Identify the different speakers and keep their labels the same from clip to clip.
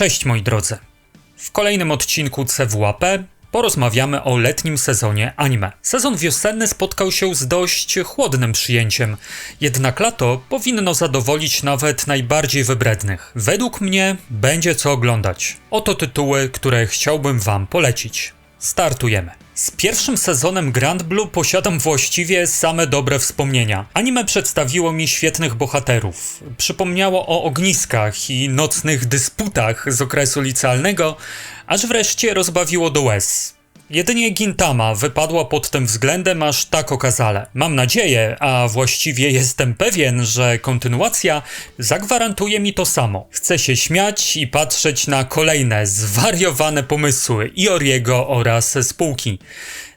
Speaker 1: Cześć moi drodzy. W kolejnym odcinku CWAP porozmawiamy o letnim sezonie anime. Sezon wiosenny spotkał się z dość chłodnym przyjęciem, jednak lato powinno zadowolić nawet najbardziej wybrednych. Według mnie będzie co oglądać. Oto tytuły, które chciałbym wam polecić. Startujemy. Z pierwszym sezonem Grand Blue posiadam właściwie same dobre wspomnienia. Anime przedstawiło mi świetnych bohaterów. Przypomniało o ogniskach i nocnych dysputach z okresu licealnego, aż wreszcie rozbawiło do łez. Jedynie Gintama wypadła pod tym względem aż tak okazale. Mam nadzieję, a właściwie jestem pewien, że kontynuacja zagwarantuje mi to samo. Chcę się śmiać i patrzeć na kolejne zwariowane pomysły Ioriego oraz spółki.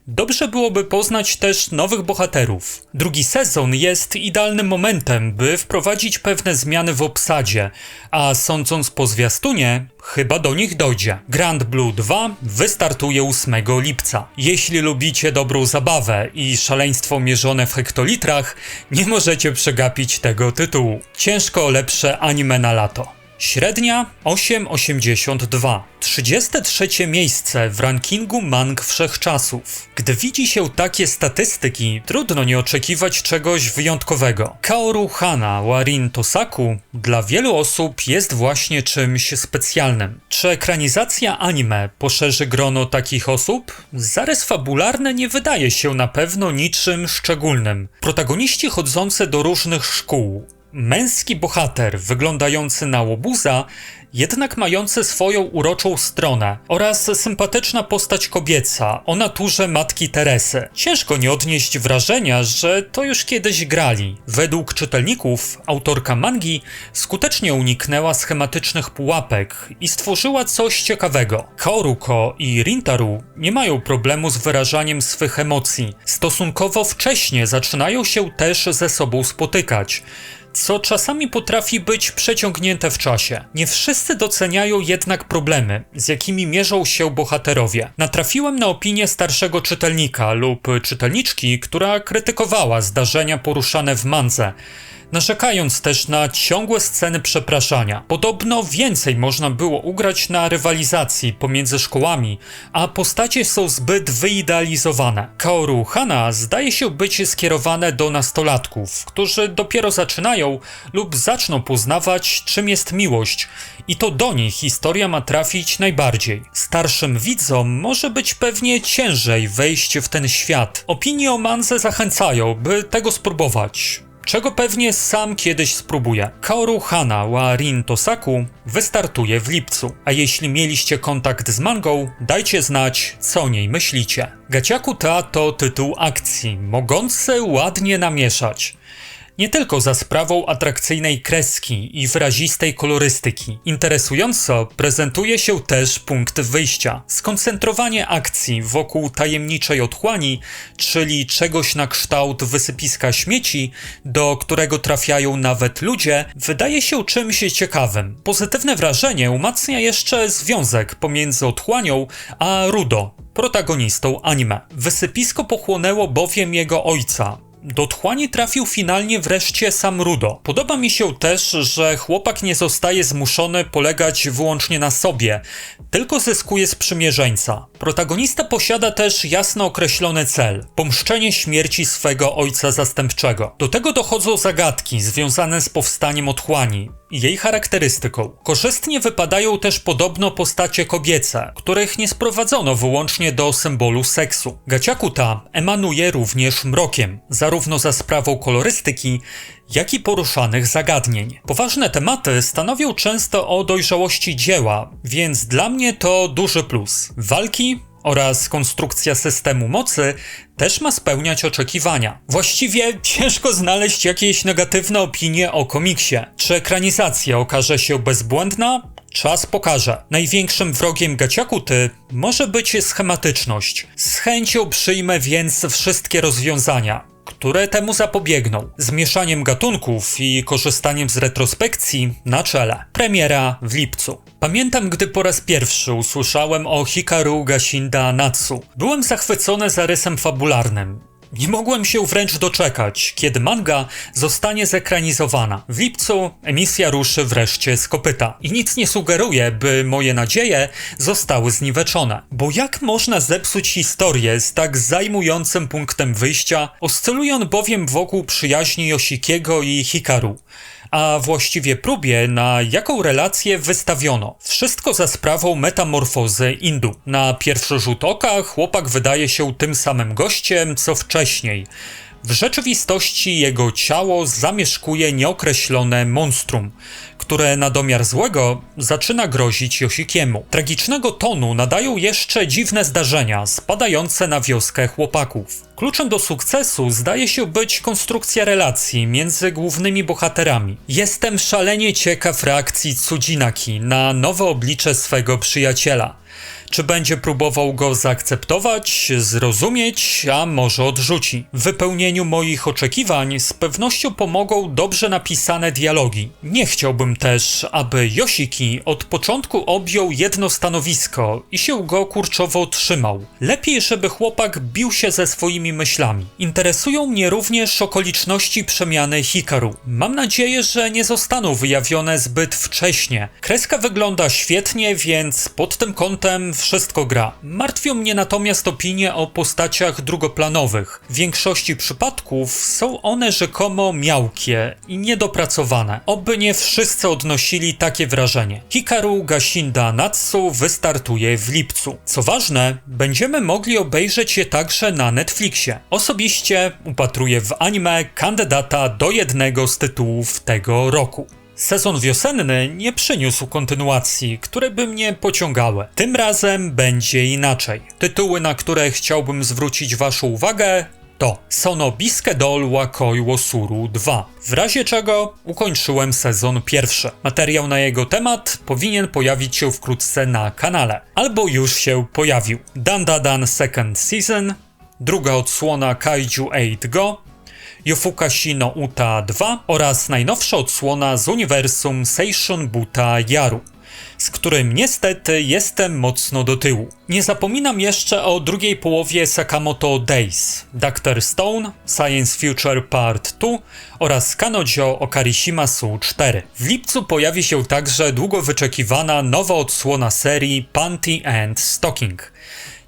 Speaker 1: Dobrze byłoby poznać też nowych bohaterów. Drugi sezon jest idealnym momentem, by wprowadzić pewne zmiany w obsadzie, a sądząc po zwiastunie, chyba do nich dojdzie. Grand Blue 2 wystartuje 8 lipca. Jeśli lubicie dobrą zabawę i szaleństwo mierzone w hektolitrach, nie możecie przegapić tego tytułu. Ciężko lepsze anime na lato. Średnia 8,82. 33 miejsce w rankingu mang wszechczasów. Gdy widzi się takie statystyki, trudno nie oczekiwać czegoś wyjątkowego. Kaoru Hana Warin Tosaku dla wielu osób jest właśnie czymś specjalnym. Czy ekranizacja anime poszerzy grono takich osób? Zarys fabularny nie wydaje się na pewno niczym szczególnym. Protagoniści chodzące do różnych szkół, Męski bohater wyglądający na łobuza, jednak mający swoją uroczą stronę oraz sympatyczna postać kobieca o naturze matki Teresy. Ciężko nie odnieść wrażenia, że to już kiedyś grali. Według czytelników autorka mangi skutecznie uniknęła schematycznych pułapek i stworzyła coś ciekawego. Koruko i Rintaru nie mają problemu z wyrażaniem swych emocji. Stosunkowo wcześnie zaczynają się też ze sobą spotykać co czasami potrafi być przeciągnięte w czasie. Nie wszyscy doceniają jednak problemy, z jakimi mierzą się bohaterowie. Natrafiłem na opinię starszego czytelnika lub czytelniczki, która krytykowała zdarzenia poruszane w manze narzekając też na ciągłe sceny przepraszania. Podobno więcej można było ugrać na rywalizacji pomiędzy szkołami, a postacie są zbyt wyidealizowane. Kaoru Hana zdaje się być skierowane do nastolatków, którzy dopiero zaczynają lub zaczną poznawać, czym jest miłość, i to do nich historia ma trafić najbardziej. Starszym widzom może być pewnie ciężej wejść w ten świat. Opinie o Manze zachęcają, by tego spróbować czego pewnie sam kiedyś spróbuję. Kaoru Hana wa Rin Tosaku wystartuje w lipcu, a jeśli mieliście kontakt z mangą, dajcie znać, co o niej myślicie. Gaciaku Ta to tytuł akcji, mogący ładnie namieszać nie tylko za sprawą atrakcyjnej kreski i wyrazistej kolorystyki. Interesująco prezentuje się też punkt wyjścia. Skoncentrowanie akcji wokół tajemniczej otchłani, czyli czegoś na kształt wysypiska śmieci, do którego trafiają nawet ludzie, wydaje się czymś ciekawym. Pozytywne wrażenie umacnia jeszcze związek pomiędzy otchłanią a Rudo, protagonistą anime. Wysypisko pochłonęło bowiem jego ojca, do tchłani trafił finalnie wreszcie sam Rudo. Podoba mi się też, że chłopak nie zostaje zmuszony polegać wyłącznie na sobie, tylko zyskuje sprzymierzeńca. Protagonista posiada też jasno określony cel pomszczenie śmierci swego ojca zastępczego. Do tego dochodzą zagadki związane z powstaniem otchłani jej charakterystyką. Korzystnie wypadają też podobno postacie kobiece, których nie sprowadzono wyłącznie do symbolu seksu. Gaciaku ta emanuje również mrokiem, zarówno za sprawą kolorystyki, jak i poruszanych zagadnień. Poważne tematy stanowią często o dojrzałości dzieła, więc dla mnie to duży plus. Walki oraz konstrukcja systemu mocy też ma spełniać oczekiwania. Właściwie ciężko znaleźć jakieś negatywne opinie o komiksie. Czy ekranizacja okaże się bezbłędna? Czas pokaże. Największym wrogiem gaciakuty może być schematyczność. Z chęcią przyjmę więc wszystkie rozwiązania które temu zapobiegną, zmieszaniem gatunków i korzystaniem z retrospekcji na czele. Premiera w lipcu. Pamiętam, gdy po raz pierwszy usłyszałem o Hikaru Gashinda Natsu. Byłem zachwycony zarysem fabularnym Nie mogłem się wręcz doczekać, kiedy manga zostanie zekranizowana. W lipcu emisja ruszy wreszcie z kopyta. I nic nie sugeruje, by moje nadzieje zostały zniweczone. Bo jak można zepsuć historię z tak zajmującym punktem wyjścia? Oscyluje on bowiem wokół przyjaźni Yoshikiego i Hikaru a właściwie próbie, na jaką relację wystawiono. Wszystko za sprawą metamorfozy Indu. Na pierwszy rzut oka chłopak wydaje się tym samym gościem, co wcześniej. W rzeczywistości jego ciało zamieszkuje nieokreślone monstrum, które na domiar złego zaczyna grozić Josikiemu. Tragicznego tonu nadają jeszcze dziwne zdarzenia spadające na wioskę chłopaków. Kluczem do sukcesu zdaje się być konstrukcja relacji między głównymi bohaterami. Jestem szalenie ciekaw reakcji Tsujinaki na nowe oblicze swego przyjaciela. Czy będzie próbował go zaakceptować, zrozumieć, a może odrzuci? W wypełnieniu moich oczekiwań z pewnością pomogą dobrze napisane dialogi. Nie chciałbym też, aby Yoshiki od początku objął jedno stanowisko i się go kurczowo trzymał. Lepiej, żeby chłopak bił się ze swoimi myślami. Interesują mnie również okoliczności przemiany Hikaru. Mam nadzieję, że nie zostaną wyjawione zbyt wcześnie. Kreska wygląda świetnie, więc pod tym kątem wszystko gra. Martwią mnie natomiast opinie o postaciach drugoplanowych. W większości przypadków są one rzekomo miałkie i niedopracowane. Oby nie wszyscy odnosili takie wrażenie. Hikaru Gashinda Natsu wystartuje w lipcu. Co ważne, będziemy mogli obejrzeć je także na Netflixie. Osobiście upatruję w anime kandydata do jednego z tytułów tego roku. Sezon wiosenny nie przyniósł kontynuacji, które by mnie pociągały. Tym razem będzie inaczej. Tytuły, na które chciałbym zwrócić Waszą uwagę, to Sonobiske Dol Wakoi Wosuru 2, w razie czego ukończyłem sezon pierwszy. Materiał na jego temat powinien pojawić się wkrótce na kanale, albo już się pojawił. Dandadan Second Season, druga odsłona Kaiju 8 Go, Yofukashi no Uta 2 oraz najnowsza odsłona z uniwersum Seishun Buta Yaru z którym niestety jestem mocno do tyłu. Nie zapominam jeszcze o drugiej połowie Sakamoto Days, Dr. Stone, Science Future Part 2 oraz Kanojo Okarishimasu 4. W lipcu pojawi się także długo wyczekiwana nowa odsłona serii Panty and Stocking.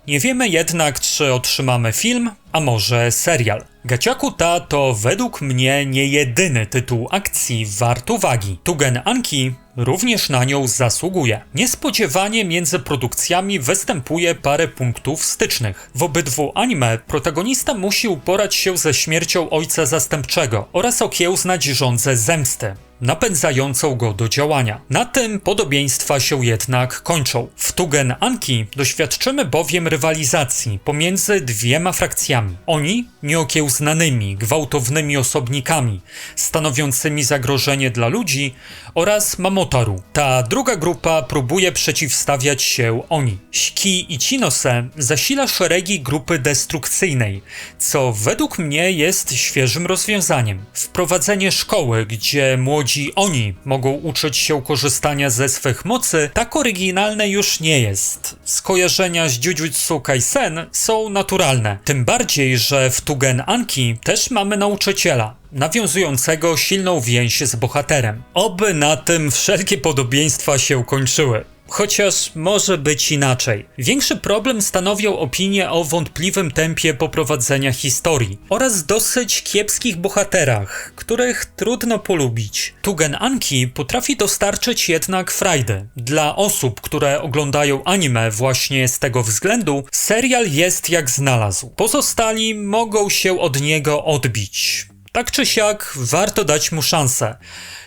Speaker 1: Nie wiemy jednak, czy otrzymamy film, a może serial. Gaciaku ta to według mnie nie jedyny tytuł akcji wart uwagi. Tugen Anki również na nią zasługuje. Niespodziewanie między produkcjami występuje parę punktów stycznych. W obydwu anime protagonista musi uporać się ze śmiercią ojca zastępczego oraz okiełznać rządzę zemsty napędzającą go do działania. Na tym podobieństwa się jednak kończą. W Tugen Anki doświadczymy bowiem rywalizacji pomiędzy dwiema frakcjami. Oni nieokiełznanymi, gwałtownymi osobnikami, stanowiącymi zagrożenie dla ludzi oraz Mamotaru. Ta druga grupa próbuje przeciwstawiać się oni. Shiki i Chinose zasila szeregi grupy destrukcyjnej, co według mnie jest świeżym rozwiązaniem. Wprowadzenie szkoły, gdzie młodzi oni mogą uczyć się korzystania ze swych mocy, tak oryginalne już nie jest. Skojarzenia z Jujutsu Kaisen są naturalne, tym bardziej, że w Tugen Anki też mamy nauczyciela nawiązującego silną więź z bohaterem. Oby na tym wszelkie podobieństwa się kończyły. Chociaż może być inaczej. Większy problem stanowią opinie o wątpliwym tempie poprowadzenia historii oraz dosyć kiepskich bohaterach, których trudno polubić. Tugen Anki potrafi dostarczyć jednak frajdy. Dla osób, które oglądają anime właśnie z tego względu, serial jest jak znalazł. Pozostali mogą się od niego odbić. Tak czy siak, warto dać mu szansę.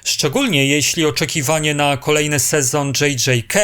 Speaker 1: Szczególnie jeśli oczekiwanie na kolejny sezon JJK,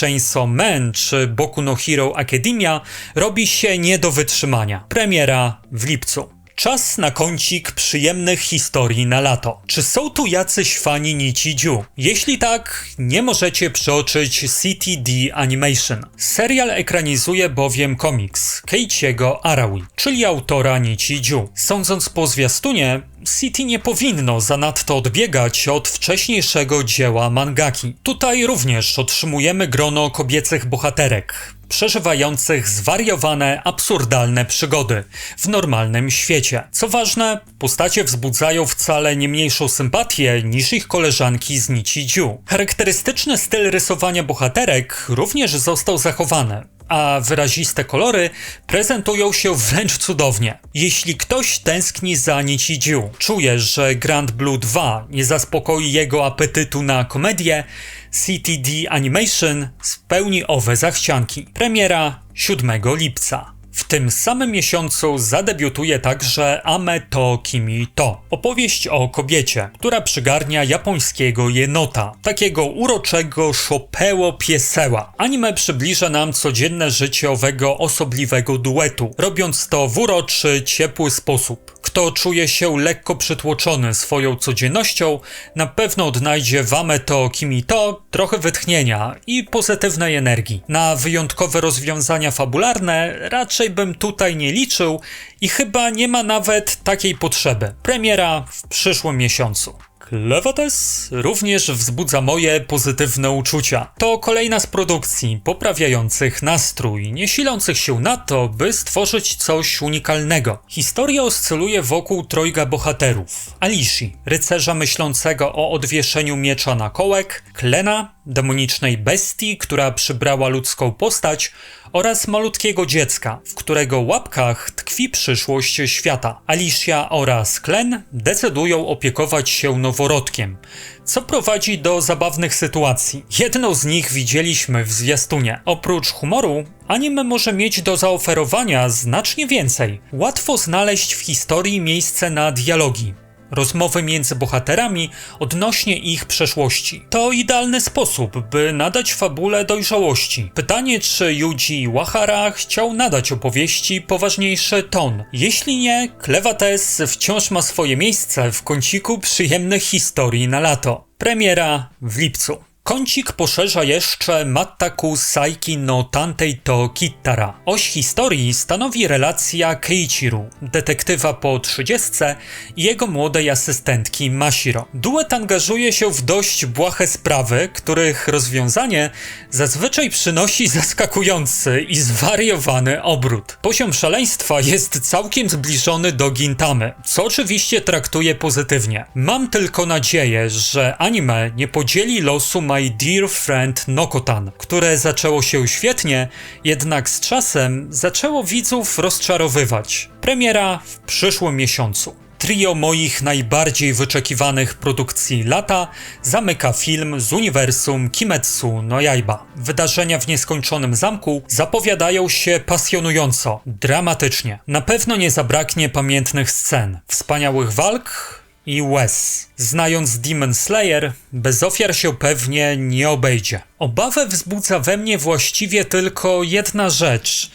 Speaker 1: Chainsaw Man czy Boku no Hero Academia robi się nie do wytrzymania. Premiera w lipcu. Czas na kącik przyjemnych historii na lato. Czy są tu jacyś fani Nichiju? Jeśli tak, nie możecie przeoczyć CTD Animation. Serial ekranizuje bowiem komiks Keiichiego Arawi, czyli autora Nichiju. Sądząc po zwiastunie, City nie powinno zanadto odbiegać od wcześniejszego dzieła mangaki. Tutaj również otrzymujemy grono kobiecych bohaterek, przeżywających zwariowane, absurdalne przygody w normalnym świecie. Co ważne, postacie wzbudzają wcale nie mniejszą sympatię niż ich koleżanki z Nici Jiu. Charakterystyczny styl rysowania bohaterek również został zachowany a wyraziste kolory prezentują się wręcz cudownie. Jeśli ktoś tęskni za Nicidziu, czuje, że Grand Blue 2 nie zaspokoi jego apetytu na komedię, CTD Animation spełni owe zachcianki. Premiera 7 lipca. W tym samym miesiącu zadebiutuje także Ame to Kimi to. Opowieść o kobiecie, która przygarnia japońskiego jenota, takiego uroczego szopeło pieseła. Anime przybliża nam codzienne życie owego osobliwego duetu, robiąc to w uroczy, ciepły sposób. Kto czuje się lekko przytłoczony swoją codziennością, na pewno odnajdzie w Ame to Kimi to trochę wytchnienia i pozytywnej energii. Na wyjątkowe rozwiązania fabularne raczej bym tutaj nie liczył i chyba nie ma nawet takiej potrzeby. Premiera w przyszłym miesiącu. Lewates również wzbudza moje pozytywne uczucia. To kolejna z produkcji poprawiających nastrój, nie silących się na to, by stworzyć coś unikalnego. Historia oscyluje wokół trojga bohaterów. Alishi, rycerza myślącego o odwieszeniu miecza na kołek, Klena, demonicznej bestii, która przybrała ludzką postać, oraz malutkiego dziecka, w którego łapkach tkwi przyszłość świata. Alicia oraz Klen decydują opiekować się noworodkiem, co prowadzi do zabawnych sytuacji. Jedną z nich widzieliśmy w zwiastunie. Oprócz humoru, anime może mieć do zaoferowania znacznie więcej. Łatwo znaleźć w historii miejsce na dialogi, rozmowy między bohaterami odnośnie ich przeszłości. To idealny sposób, by nadać fabule dojrzałości. Pytanie, czy Yuji Wahara chciał nadać opowieści poważniejszy ton. Jeśli nie, Klewates wciąż ma swoje miejsce w kąciku przyjemnych historii na lato. Premiera w lipcu. Kącik poszerza jeszcze Mattaku Saiki no Tantei to Kittara. Oś historii stanowi relacja Keiichiru, detektywa po trzydziestce i jego młodej asystentki Mashiro. Duet angażuje się w dość błahe sprawy, których rozwiązanie zazwyczaj przynosi zaskakujący i zwariowany obrót. Poziom szaleństwa jest całkiem zbliżony do Gintamy, co oczywiście traktuję pozytywnie. Mam tylko nadzieję, że anime nie podzieli losu My Dear Friend Nokotan, które zaczęło się świetnie, jednak z czasem zaczęło widzów rozczarowywać. Premiera w przyszłym miesiącu. Trio moich najbardziej wyczekiwanych produkcji lata zamyka film z uniwersum Kimetsu no Yaiba. Wydarzenia w nieskończonym zamku zapowiadają się pasjonująco, dramatycznie. Na pewno nie zabraknie pamiętnych scen, wspaniałych walk i łez. Znając Demon Slayer, bez ofiar się pewnie nie obejdzie. Obawę wzbudza we mnie właściwie tylko jedna rzecz –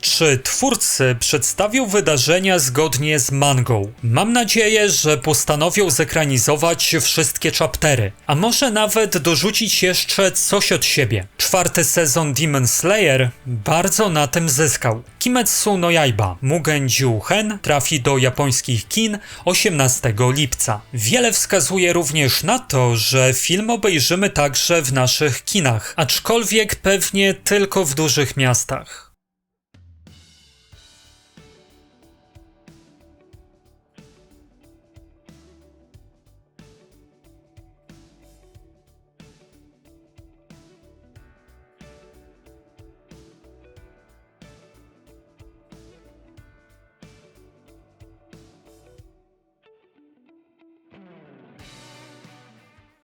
Speaker 1: czy twórcy przedstawią wydarzenia zgodnie z mangą? Mam nadzieję, że postanowią zekranizować wszystkie chaptery, a może nawet dorzucić jeszcze coś od siebie. Czwarty sezon Demon Slayer bardzo na tym zyskał. Kimetsu no Yaiba Mugen Jiu-Hen trafi do japońskich kin 18 lipca. Wiele wskazuje również na to, że film obejrzymy także w naszych kinach, aczkolwiek pewnie tylko w dużych miastach.